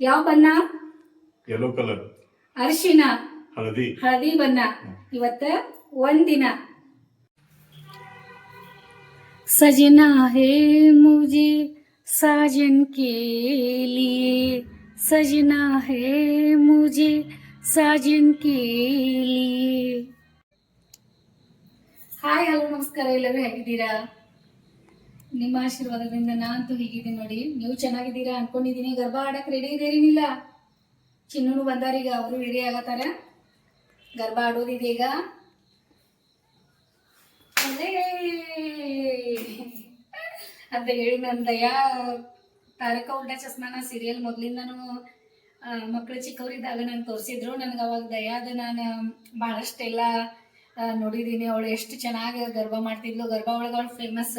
ಯಾವ ಬಣ್ಣ yellow colour ಅರಿಶಿನ ಹಳದಿ ಹಳದಿ ಬಣ್ಣ ಇವತ್ತ ಒಂದಿನ सजना है मुझे साजन के लिए सजना है मुझे साजन के लिए ಹಾಯ್ ಹಲೋ ನಮಸ್ಕಾರ ಎಲ್ಲರೂ ಹೇಗಿದ್ದೀರಾ ನಿಮ್ಮ ಆಶೀರ್ವಾದದಿಂದ ನಾನಂತೂ ಹೀಗಿದ್ದೀನಿ ನೋಡಿ. ನೀವು ಚೆನ್ನಾಗಿದ್ದೀರಾ ಅನ್ಕೊಂಡಿದ್ದೀನಿ. ಗರ್ಭ ಆಡಕ್ಕೆ ರೆಡಿ ಇದೇನಿಲ್ಲ ಚಿನ್ನೂ ಬಂದಾರೀಗ ಅವರು ರೆಡಿ ಆಗತ್ತಾರ? ಗರ್ಭ ಆಡೋದಿದೀಗ ಅಂತ ಹೇಳಿ ನನ್ನ ದಯಾ ತಾರಕ ಉಲ್ಟಾ ಚಸ್ಮಾನ ಸೀರಿಯಲ್ ಮೊದಲಿಂದನೂ ಮಕ್ಕಳು ಚಿಕ್ಕವರಿದ್ದಾಗ ನಾನು ತೋರಿಸಿದ್ರು. ನನಗೆ ಅವಾಗ ದಯಾದ ನಾನು ಭಾಳಷ್ಟೆಲ್ಲ ನೋಡಿದ್ದೀನಿ ಅವಳು ಎಷ್ಟು ಚೆನ್ನಾಗಿ ಗರ್ಭ ಮಾಡ್ತಿದ್ಲು. ಗರ್ಭ ಒಳಗೆ ಅವಳು ಫೇಮಸ್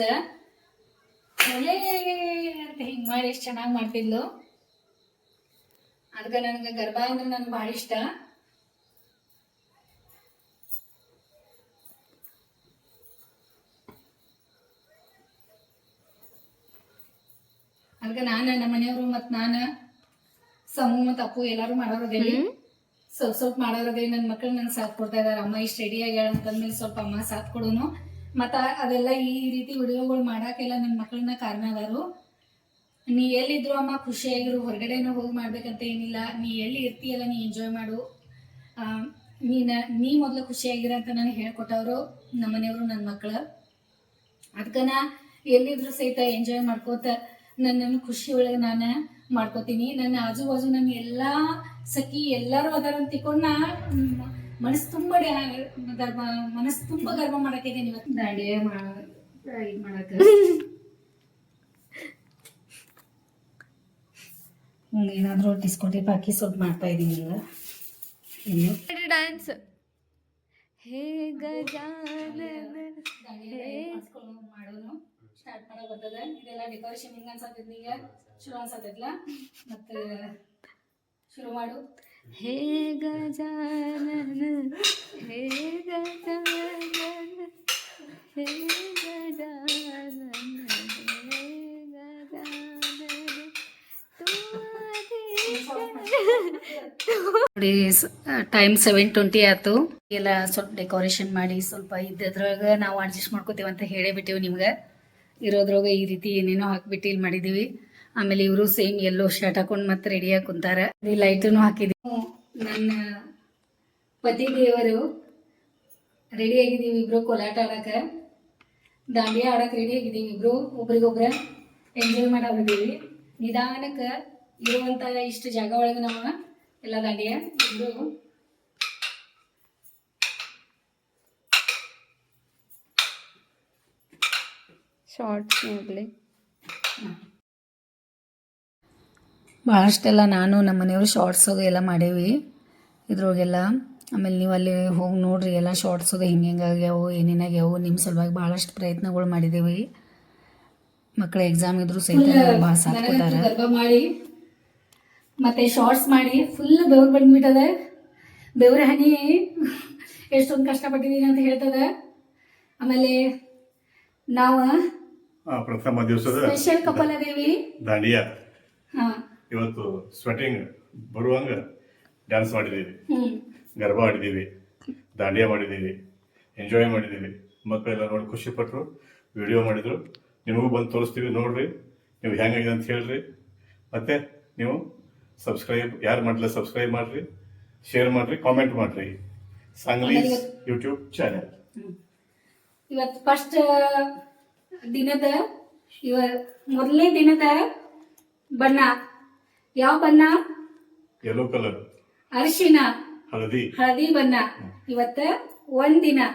ಅಂತ ಹಿಂಗೆ ಮಾಡಿ ಎಷ್ಟು ಚೆನ್ನಾಗಿ ಮಾಡ್ತಿದ್ಲು. ಅದಕ್ಕೆ ನನಗೆ ಗರ್ಭ ಅಂದ್ರೆ ನನಗೆ ಭಾಳ ಇಷ್ಟ. ಅದಕ್ಕೆ ನಾನು ನಮ್ಮ ಮನೆಯವರು ಮತ್ತು ನಾನು ಸಮೂಹ ಮತ್ತು ಅಪ್ಪು ಎಲ್ಲರೂ ಮಾಡೋರದೇವಿ ಸ್ವಲ್ಪ ಸ್ವಲ್ಪ ಮಾಡೋರದೇವಿ ನನ್ನ ಮಕ್ಕಳು ನನಗೆ ಸಾಥ್ ಕೊಡ್ತಾ ಇದ್ದಾರೆ ಅಮ್ಮ ಇಷ್ಟು ರೆಡಿ ಆಗ್ಯಾಳ ಅಂತಂದ್ಮೇಲೆ ಸ್ವಲ್ಪ ಅಮ್ಮ ಸಾಥ್ ಕೊಡೋನು. ಮತ್ತು ಅದೆಲ್ಲ ಈ ರೀತಿ ವಿಡಿಯೋಗಳು ಮಾಡೋಕ್ಕೆಲ್ಲ ನನ್ನ ಮಕ್ಕಳನ್ನ ಕಾರಣ ಅದಾರು. ನೀ ಎಲ್ಲಿದ್ರು ಅಮ್ಮ ಖುಷಿಯಾಗಿರು ಹೊರಗಡೆನೂ ಹೋಗಿ ಮಾಡ್ಬೇಕಂತ ಏನಿಲ್ಲ. ನೀ ಎಲ್ಲಿ ಇರ್ತೀಯಲ್ಲ, ನೀ ಎಂಜಾಯ್ ಮಾಡು. ನೀನು ನೀನ, ನೀ ಮೊದಲು ಖುಷಿಯಾಗಿರ ಅಂತ ನನಗೆ ಹೇಳ್ಕೊಟ್ಟವರು ನಮ್ಮ ಮನೆಯವರು ನನ್ನ ಮಕ್ಕಳು ಅದಕ್ಕನ ಎಲ್ಲಿದ್ರು ಸಹಿತ ಎಂಜಾಯ್ ಮಾಡ್ಕೋತ ನನ್ನ ಖುಷಿ ಒಳಗೆ ನಾನು ಮಾಡ್ಕೋತೀನಿ. ನನ್ನ ಆಜು ಬಾಜು ನನ್ನ ಎಲ್ಲ ಸಖಿ ಎಲ್ಲರೂ ಅದಾರ ತಿಕೊಂಡು ನಾ ಮನಸ್ಸು ತುಂಬ ಡ್ಯಾ- ಗರ್ಭ ಮನಸ್ಸು ತುಂಬ ಗರ್ಭ ಮಾಡಕ್ಕಿದ್ದೀನಿ ಇವತ್ತು. ದಾಂಡಿಯ ಇದು ಮಾಡಕ್ಕೆ. ಏನಾದರೂ ಡಿಸ್ಕೌಂಟಿಗೆ ಹಾಕಿ ಸ್ವಲ್ಪ ಮಾಡ್ತಾ ಇದ್ದೀನಿ ಈಗ. ಇನ್ನು. ಡ್ಯಾನ್ಸ್ ಹೇ ಗಜಾನನ ಮಾಡೋನು. ಸ್ಟಾರ್ಟ್ ಮಾಡೋ ಬರ್ತದ. ಇದೆಲ್ಲ ಡೆಕೋರೇಷನ್ ಹಿಂಗ ಅನ್ಸತ್ತೈತಿ ಈಗ? ಶುರು ಅನ್ಸತ್ತೈತಿಲ್ಲ ಮತ್ತೆ ಶುರು ಮಾಡು. ಹೇ ಗಜಾನನ ಹೇ ಗಜಾನನ ಹೇ ಗಜಾನನ ಹೇ ಗಜಾನನ ತೂ ನೋಡಿ ಟೈಮ್ ಸೆವೆನ್ ಟ್ವೆಂಟಿ ಆಯ್ತು. ಎಲ್ಲ ಸ್ವಲ್ಪ ಡೆಕೋರೇಷನ್ ಮಾಡಿ ಸ್ವಲ್ಪ ಇದ್ದದ್ರೊಳಗೆ ನಾವು ಅಡ್ಜಸ್ಟ್ ಮಾಡ್ಕೋತೀವಿ ಅಂತ ಹೇಳೇ ಬಿಟ್ಟಿವಿ ನಿಮ್ಗೆ. ಇರೋದ್ರೊಳಗೆ ಈ ರೀತಿ ಏನೇನೋ ಹಾಕ್ಬಿಟ್ಟು ಇಲ್ಲಿ ಮಾಡಿದೀವಿ. ಆಮೇಲೆ ಇವರು ಸೇಮ್ ಎಲ್ಲೋ ಶರ್ಟ್ ಹಾಕೊಂಡು ಮತ್ತೆ ರೆಡಿಯಾಗಿ ಕುಂತಾರ. ಲೈಟನ್ನು ಹಾಕಿದೀವಿ. ನನ್ನ ಪತಿ ದೇವರು ರೆಡಿ ಆಗಿದ್ದೀವಿ ಇಬ್ರು ಕೋಲಾಟ ಆಡಕ್ಕೆ ದಾಂಡಿಯಾ ಆಡಕ್ಕೆ ರೆಡಿ ಆಗಿದ್ದೀವಿ ಇಬ್ರು. ಒಬ್ರಿಗೊಬ್ರ ಎಂಜಾಯ್ ಮಾಡಾಕಿದ್ದೀವಿ ನಿಧಾನಕ್ಕೆ ಇರುವಂತ ಇಷ್ಟು ಜಾಗ ಒಳಗೆ ನಾವು ಎಲ್ಲ ದಾಂಡಿಯ ಇದು. ಶಾರ್ಟ್ಸ್ ನೋಡಲಿ. ಭಾಳಷ್ಟೆಲ್ಲ ನಾನು ನಮ್ಮ ಮನೆಯವರು ಶಾರ್ಟ್ಸ್ ಅದು ಎಲ್ಲ ಮಾಡೇವಿ. ಇದ್ರೊಳಗೆಲ್ಲ ಆಮೇಲೆ ನೀವು ಅಲ್ಲಿ ಹೋಗಿ ನೋಡ್ರಿ ಎಲ್ಲ ಶಾರ್ಟ್ಸ್ ಅದು ಹಿಂಗೆ ಹಿಂಗೆ ಆಗ್ಯಾವು ಏನೇನು ಆಗ್ಯಾವು. ನಿಮ್ಮ ಸಲುವಾಗಿ ಭಾಳಷ್ಟು ಪ್ರಯತ್ನಗಳು ಮಾಡಿದ್ದೇವೆ ಮಕ್ಕಳ ಎಕ್ಸಾಮ್ ಇದ್ರು ಸಹಿತ ಭಾಳ ಸಾಥ್ ಕೊಟ್ಟಾರ ಮಾಡಿ ಮತ್ತೆ ಶಾರ್ಟ್ಸ್ ಮಾಡಿ ಫುಲ್ ಬೆವ್ರು ಬಂದ್ಬಿಟ್ಟದ. ಬೆವ್ರ ಹನಿ ಎಷ್ಟೊಂದು ಕಷ್ಟಪಟ್ಟಿದ್ದೀನಿ ಅಂತ ಹೇಳ್ತದ. ಆಮೇಲೆ ನಾವು ಪ್ರಥಮ ದಿವಸದ ಸ್ಪೆಷಲ್ ಕಪಲ್ ಅದೇವಿ ದಾಂಡಿಯಾ. ಹಾಂ. ಇವತ್ತು ಸ್ವೆಟಿಂಗ್ ಬರುವಂಗ ಡ್ಯಾನ್ಸ್ ಮಾಡಿದ್ದೀವಿ ಗರ್ಭ ಆಡಿದ್ದೀವಿ ದಾಂಡಿಯಾ ಮಾಡಿದ್ದೀವಿ ಎಂಜಾಯ್ ಮಾಡಿದ್ದೀವಿ ಮಕ್ಕಳೆಲ್ಲ ನೋಡಿ ಖುಷಿ ಪಟ್ಟರು ವಿಡಿಯೋ ಮಾಡಿದ್ರು. ನಿಮಗೂ ಬಂದು ತೋರಿಸ್ತೀವಿ ನೋಡ್ರಿ. ನೀವು ಹೆಂಗಾಗಿದೆ ಅಂತ ಹೇಳ್ರಿ. ಮತ್ತೆ ನೀವು ಸಬ್ಸ್ಕ್ರೈಬ್ ಯಾರು ಮಾಡಲಿಲ್ಲ ಸಬ್ಸ್ಕ್ರೈಬ್ ಮಾಡ್ರಿ ಶೇರ್ ಮಾಡ್ರಿ ಕಾಮೆಂಟ್ ಮಾಡ್ರಿ. ಸಂಗ್ಲೀಸ್ ಯೂಟ್ಯೂಬ್ ಚಾನೆಲ್ ಇವತ್ತು ಫಸ್ಟ್ ದಿನದ ಇವ ಮೊದಲನೇ ದಿನದ ಬಣ್ಣ. ಯಾವ ಬಣ್ಣ? ಯೆಲ್ಲೋ ಕಲರ್ ಅರಿಶಿನ. ಹಳದಿ. ಹಳದಿ ಬಣ್ಣ. ಇವತ್ತ ಒಂದಿನ. ದಿನ